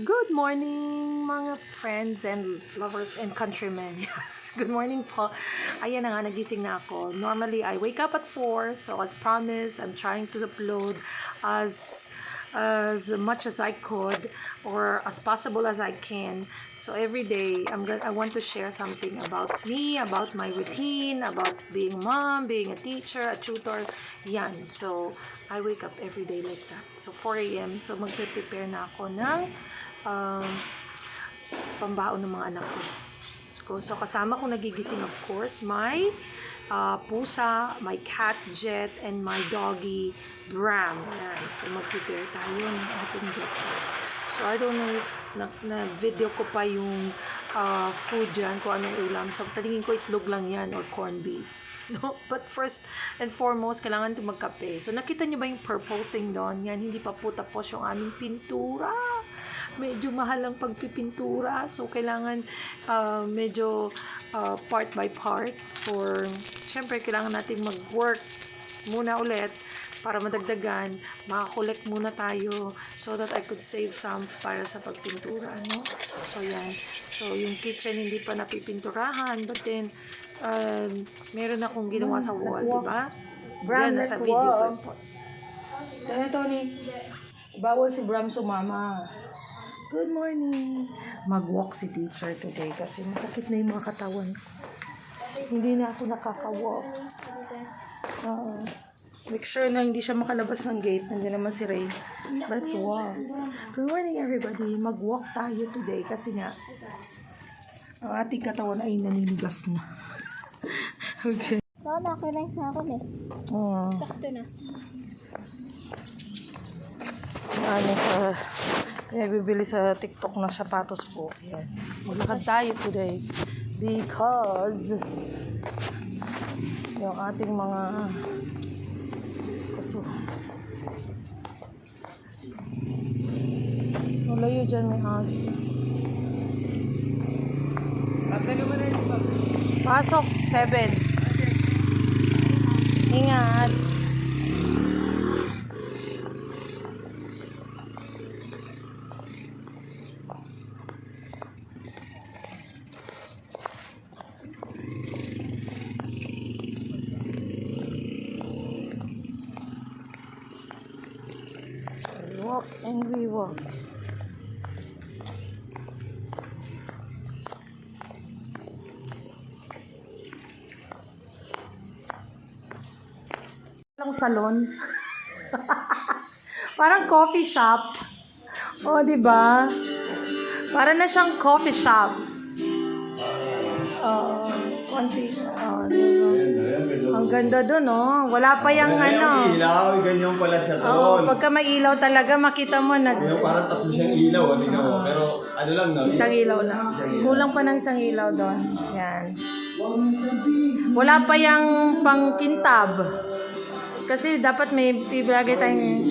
Good morning mga friends and lovers and countrymen. Yes, good morning po. Ayan na nga, nagising na ako. Normally, I wake up at 4. So as promised, I'm trying to upload as as much as I could or as possible as I can. So every day, I'm going I want to share something about me, about my routine, about being mom, being a teacher, a tutor. Yan. So I wake up every day like that. So 4 a.m. So magpe-prepare na ako ng um, pambaon ng mga anak ko. So, kasama ko nagigising, of course, my uh, pusa, my cat, Jet, and my doggy, Bram. Ayan. So, mag-prepare tayo ng ating breakfast. So, I don't know if na- na-video ko pa yung uh, food dyan, kung anong ulam. So, talingin ko itlog lang yan or corned beef. No? But first and foremost, kailangan ito magkape. So, nakita niyo ba yung purple thing doon? Yan, hindi pa po tapos yung aming pintura medyo mahal ang pagpipintura. So, kailangan uh, medyo uh, part by part for, syempre, kailangan natin mag-work muna ulit para madagdagan. Makakolect muna tayo so that I could save some para sa pagpintura. No? So, yan. So, yung kitchen hindi pa napipinturahan. But then, um, meron akong ginawa sa wall, let's di ba? Bram, Diyan, nasa video ko. Tanya, Tony. Bawal si Bram sumama. Good morning! Mag-walk si teacher today kasi masakit na yung mga katawan ko. Hindi na ako nakaka-walk. Oo. make sure na hindi siya makalabas ng gate. Nandiyan naman si Ray. Let's walk. Good morning everybody. Mag-walk tayo today kasi nga ang ating katawan ay naninigas na. okay. Oo, okay lang sa akin eh. Oh. Sakto na. ano pa nagbibili sa TikTok ng sapatos po. Yan. Maglakad tayo today because yung ating mga kaso Malayo dyan may aso. Pasok, 7. Ingat. We walk and we walk. Lang salon. Parang coffee shop. Oh, di ba? Para na siyang coffee shop. Oo, konti. Oh? Ang ganda dun, oh. Wala pa yung ano. Ilaw, ganyan pala siya Oo, doon. pagka may ilaw talaga, makita mo na Yung parang tatlo siyang ilaw, oh, tingnan mo. Pero ano lang, no? isang ilaw lang. Kulang pa ng isang ilaw doon. Yan. Wala pa yung pangkintab. Kasi dapat may pibigay tayong...